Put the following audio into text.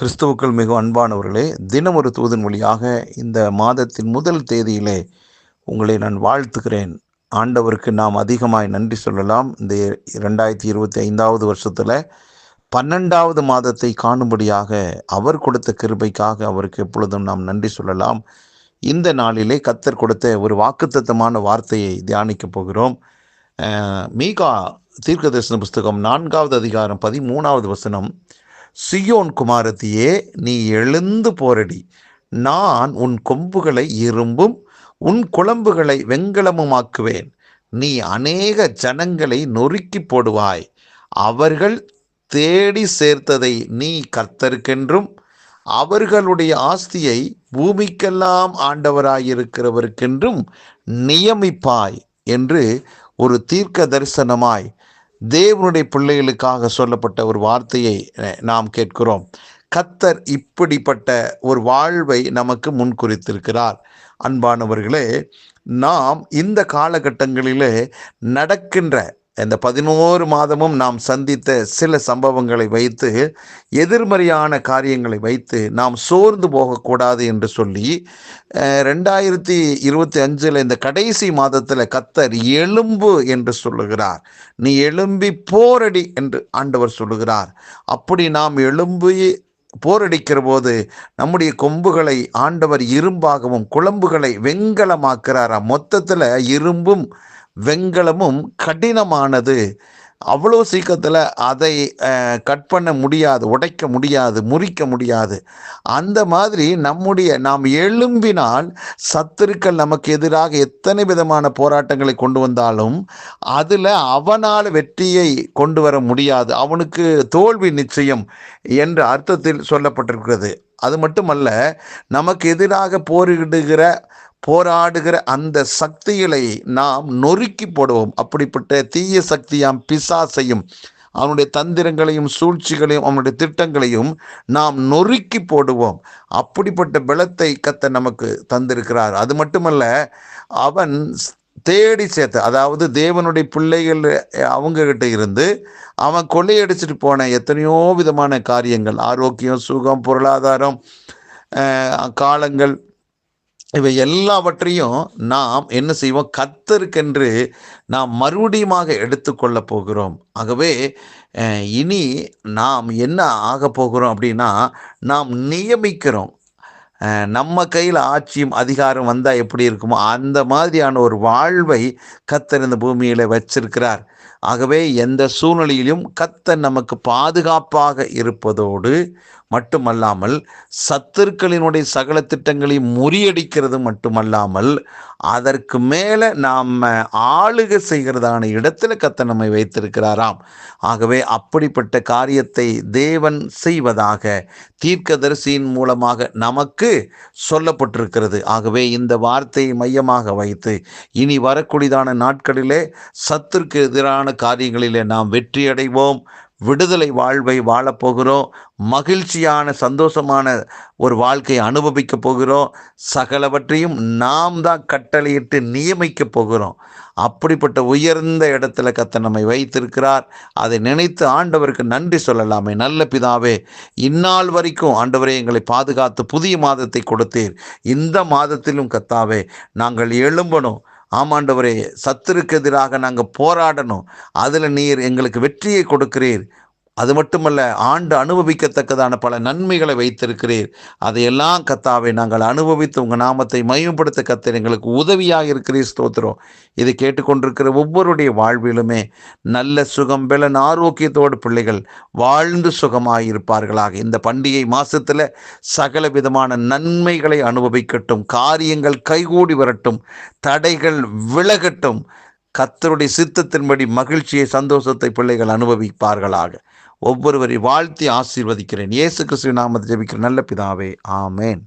கிறிஸ்துவுக்கள் மிக அன்பானவர்களே தினம் ஒரு தூதன் வழியாக இந்த மாதத்தின் முதல் தேதியிலே உங்களை நான் வாழ்த்துகிறேன். ஆண்டவருக்கு நாம் அதிகமாய் நன்றி சொல்லலாம். இந்த ரெண்டாயிரத்தி இருபத்தி ஐந்தாவது வருஷத்தில் பன்னெண்டாவது மாதத்தை காணும்படியாக அவர் கொடுத்த கிருபைக்காக அவருக்கு எப்பொழுதும் நாம் நன்றி சொல்லலாம். இந்த நாளிலே கத்தர் கொடுத்த ஒரு வாக்குத்தத்தமான வார்த்தையை தியானிக்கப் போகிறோம். மீகா தீர்க்கதரிசன புஸ்தகம் நான்காவது அதிகாரம் பதிமூணாவது வசனம். சியோன் குமாரத்தியே நீ எழுந்து போரடி. நான் உன் கொம்புகளை இரும்பும் உன் குழம்புகளை வெண்கலமுமாக்குவேன் நீ அநேக ஜனங்களை நொறுக்கி போடுவாய். அவர்கள் தேடி சேர்த்ததை நீ கர்த்தருக்கென்றும் அவர்களுடைய ஆஸ்தியை பூமிக்கெல்லாம் ஆண்டவராயிருக்கிறவருக்கென்றும் நியமிப்பாய் என்று ஒரு தீர்க்க தரிசனமாய் தேவனுடைய பிள்ளைகளுக்காக சொல்லப்பட்ட ஒரு வார்த்தையை நாம் கேட்கிறோம். கத்தர் இப்படிப்பட்ட ஒரு வாழ்வை நமக்கு முன்குறித்திருக்கிறார் அன்பானவர்களே நாம் இந்த காலகட்டங்களிலே நடக்கின்ற இந்த பதினோரு மாதமும் நாம் சந்தித்த சில சம்பவங்களை வைத்து எதிர்மறையான காரியங்களை வைத்து நாம் சோர்ந்து போகக்கூடாது என்று சொல்லி ரெண்டாயிரத்தி இருபத்தி அஞ்சில் இந்த கடைசி மாதத்தில் கத்தர் எலும்பு என்று சொல்லுகிறார். நீ எழும்பி போரடி என்று ஆண்டவர் சொல்லுகிறார். அப்படி நாம் எழும்பி போரடிக்கிற போது நம்முடைய கொம்புகளை ஆண்டவர் இரும்பாகவும் குழம்புகளை வெங்கலமாக்குறாரா. மொத்தத்தில் இரும்பும் வெண்கலமும் கடினமானது. அவ்வளோ சீக்கிரத்தில் அதை கட் பண்ண முடியாது உடைக்க முடியாது முறிக்க முடியாது. அந்த மாதிரி நம்முடைய நாம் எழும்பினால் சத்துருக்கள் நமக்கு எதிராக எத்தனை விதமான போராட்டங்களை கொண்டு வந்தாலும் அதில் அவனால் வெற்றியை கொண்டு வர முடியாது. அவனுக்கு தோல்வி நிச்சயம் என்ற அர்த்தத்தில் சொல்லப்பட்டிருக்கிறது. அது மட்டுமல்ல நமக்கு எதிராக போரிடுகிற போராடுகிற அந்த சக்திகளை நாம் நொறுக்கி போடுவோம். அப்படிப்பட்ட தீய சக்தியாம் பிசாசையும் அவனுடைய தந்திரங்களையும் சூழ்ச்சிகளையும் அவனுடைய திட்டங்களையும் நாம் நொறுக்கி போடுவோம். அப்படிப்பட்ட பலத்தை கத்த நமக்கு தந்திருக்கிறார். அது மட்டுமல்ல அவன் தேடி சேர்த்த அதாவது தேவனுடைய பிள்ளைகள் அவங்க கிட்ட இருந்து அவன் கொள்ளையடிச்சிட்டு போன எத்தனையோ விதமான காரியங்கள். ஆரோக்கியம் சுகம் பொருளாதாரம் காலங்கள் இவை எல்லாவற்றையும் நாம் என்ன செய்வோம்? கத்தருக்கென்று நாம் மறுபடியுமாக எடுத்துக்கொள்ள போகிறோம். ஆகவே இனி நாம் என்ன ஆக போகிறோம் அப்படின்னா நாம் நியமிக்கிறோம். நம்ம கையில் ஆட்சியும் அதிகாரம் வந்தால் எப்படி இருக்குமோ அந்த மாதிரியான ஒரு வாழ்வை கத்தர் இந்த பூமியில் வச்சிருக்கிறார். ஆகவே எந்த சூழ்நிலையிலும் கத்தர் நமக்கு பாதுகாப்பாக இருப்பதோடு மட்டுமல்லாமல் சத்துருக்களினுடைய சகல திட்டங்களை முறியடிக்கிறது மட்டுமல்லாமல் அதற்கு மேலே நாம் ஆளுகை செய்கிறதான இடத்துல கத்த நம்மை வைத்திருக்கிறாராம். ஆகவே அப்படிப்பட்ட காரியத்தை தேவன் செய்வதாக தீர்க்கதரிசியின் மூலமாக நமக்கு சொல்லப்பட்டிருக்கிறது. ஆகவே இந்த வார்த்தையை மையமாக வைத்து இனி வரக்கூடியதான நாட்களிலே சத்துருக்கு எதிரான காரியங்களிலே நாம் வெற்றி அடைவோம் விடுதலை வாழ்வை வாழப் போகிறோம். மகிழ்ச்சியான சந்தோஷமான ஒரு வாழ்க்கையை அனுபவிக்க போகிறோம். சகலவற்றையும் நாம் தான் கட்டளையிட்டு நியமிக்க போகிறோம். அப்படிப்பட்ட உயர்ந்த இடத்துல கத்த நம்மை வைத்திருக்கிறார். அதை நினைத்து ஆண்டவருக்கு நன்றி சொல்லலாமே. நல்ல பிதாவே இந்நாள் வரைக்கும் ஆண்டவரே எங்களை பாதுகாத்து புதிய மாதத்தை கொடுத்தீர். இந்த மாதத்திலும் கத்தாவே நாங்கள் எழும்பணும். ஆமாண்டவரே சத்துருக்கு எதிராக நாங்கள் போராடணும். அதில் நீர் எங்களுக்கு வெற்றியை கொடுக்கிறீர். அது மட்டுமல்ல ஆண்டு அனுபவிக்கத்தக்கதான பல நன்மைகளை வைத்திருக்கிறீர். அதையெல்லாம் கத்தாவை நாங்கள் அனுபவித்து உங்கள் நாமத்தை மையப்படுத்த கத்தர் எங்களுக்கு உதவியாக இருக்கிறீர் ஸ்தோத்திரம். இதை கேட்டுக்கொண்டிருக்கிற ஒவ்வொருடைய வாழ்விலுமே நல்ல சுகம் பெலன் ஆரோக்கியத்தோடு பிள்ளைகள் வாழ்ந்து சுகமாயிருப்பார்களாக. இந்த பண்டிகை மாதத்தில் சகல விதமான நன்மைகளை அனுபவிக்கட்டும் காரியங்கள் கைகூடி வரட்டும் தடைகள் விலகட்டும். கத்தருடைய சித்தத்தின்படி மகிழ்ச்சியை சந்தோஷத்தை பிள்ளைகள் அனுபவிப்பார்களாக. ஒவ்வொருவரை வாழ்த்தி ஆசீர்வதிக்கிறேன். இயேசு கிறிஸ்துவின் நாமத்தை ஜெபிக்கிற நல்ல பிதாவே ஆமேன்.